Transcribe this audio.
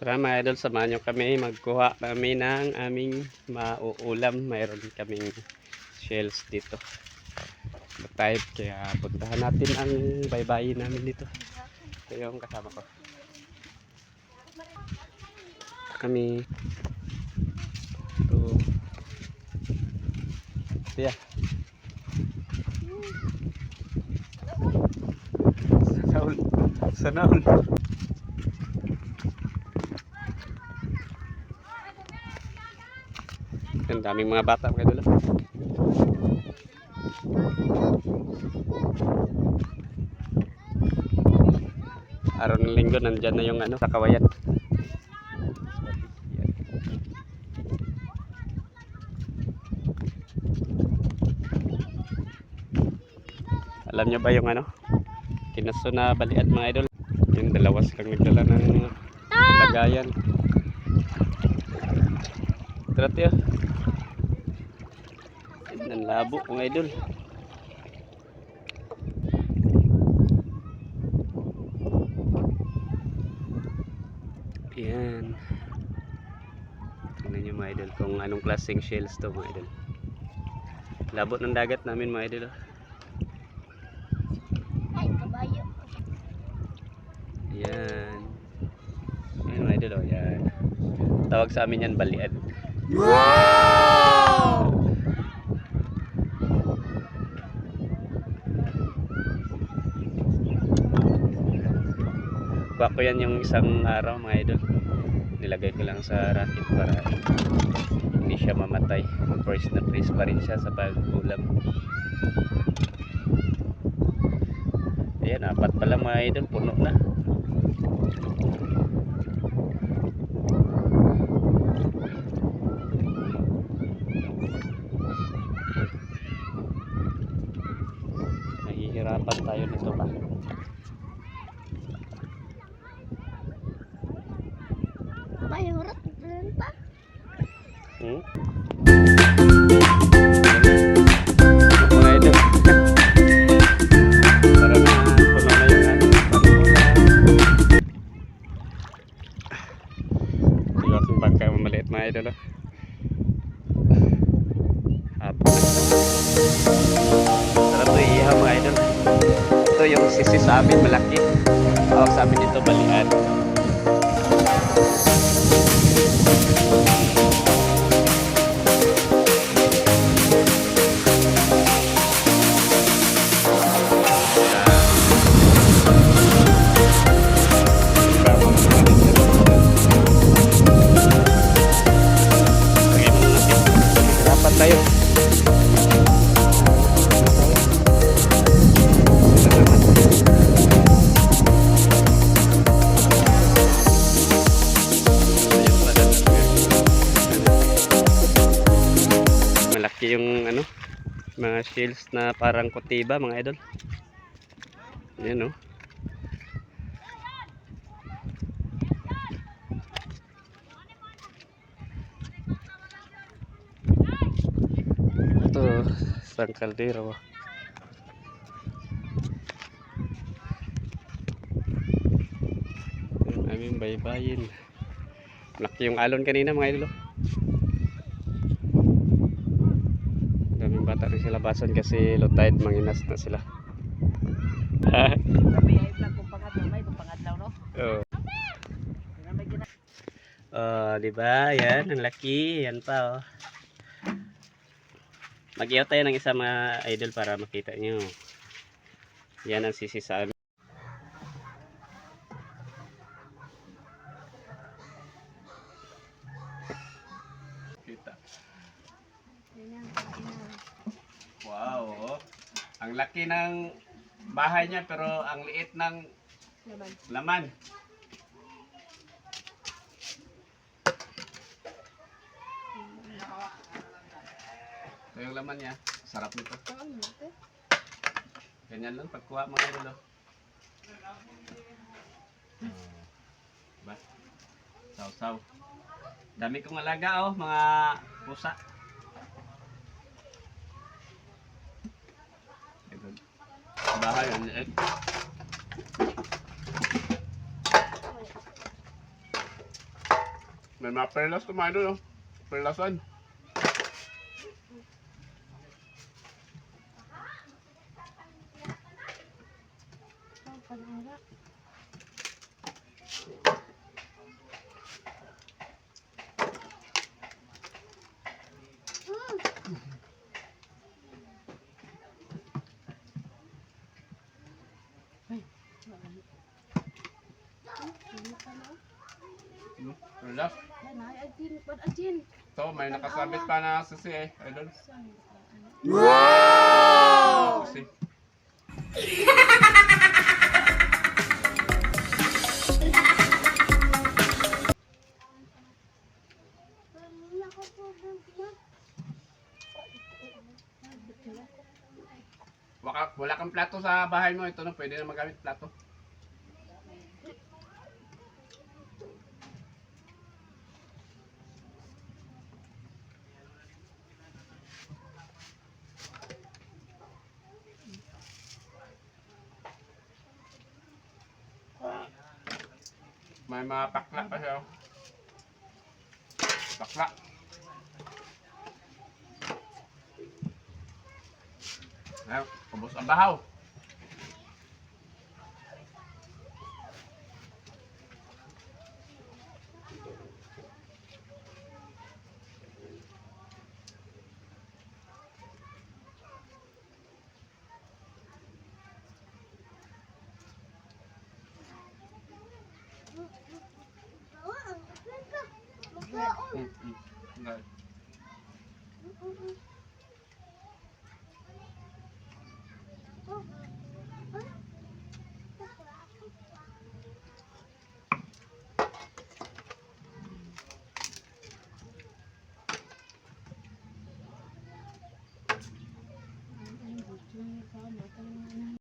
Tara mga idol, samahan nyo kami. Magkuha kami ng aming mauulam. Mayroon kaming shells dito. Type, kaya puntahan natin ang baybayin namin dito. Ito yung kasama ko. Kami. Ito. Tiya. Sanaul. Sanaul. Daming mga bata mga idol. ah. Araw ng linggo, nandyan na yung ano, sa kawayan. Alam nyo ba yung ano? Kinaso na balian mga idol. Yung dalawas lang nagdala ng lagayan. Tara. Ang labo mga idol. Yan. Tingnan nyo mga idol kung anong klaseng shells to mga idol. Labot ng dagat namin mga idol. oh. Ay, kabayo. Yan. Yan mga idol oh. Yan. Tawag sa amin yan balian. Kuha ko yan yung isang araw mga idol. Nilagay ko lang sa racket para hindi siya mamatay. Fresh na fresh pa rin siya sa pag-ulam. Ayan, apat pa lang mga idol. Puno na. Nahihirapan tayo nito pa. Sisi sa amin malaki. Tawag sa amin dito balian. Tayo. Malaki yung ano, mga shells na parang kutiba mga idol. Yan oh. Ito, isang kaldero. Yung aming baybayin. Laki yung alon kanina mga idolo. Daming bata rin sila basan kasi low tide manginas na sila. Oh. Oh, di ba? Yan, ang laki. Yan pa, oh. Mag-iyaw tayo ng isa mga idol para makita nyo. Yan ang sisi sa amin. Kita. Wow, oh. Ang laki ng bahay niya pero ang liit ng Laban. laman. Ito yung laman niya. Sarap nito. Ganyan lang pagkuha mga idol. oh. Oh. Ba? Saw-saw. Dami kong alaga oh, mga pusa. Ito. Bahay, ang liit. May mga perlas kumain doon, oh. Perlasan. Ang Hmm, ajin, pad ajin. So, may nakasabit pa na sisi eh. Idol. Wow! Sisi. Wala, wala kang plato sa bahay mo. Ito na, pwede na magamit plato. May mga pakla pa siya. oh. Pakla. Ayun, kubos ang bahaw. 嗯嗯，应该。嗯嗯嗯。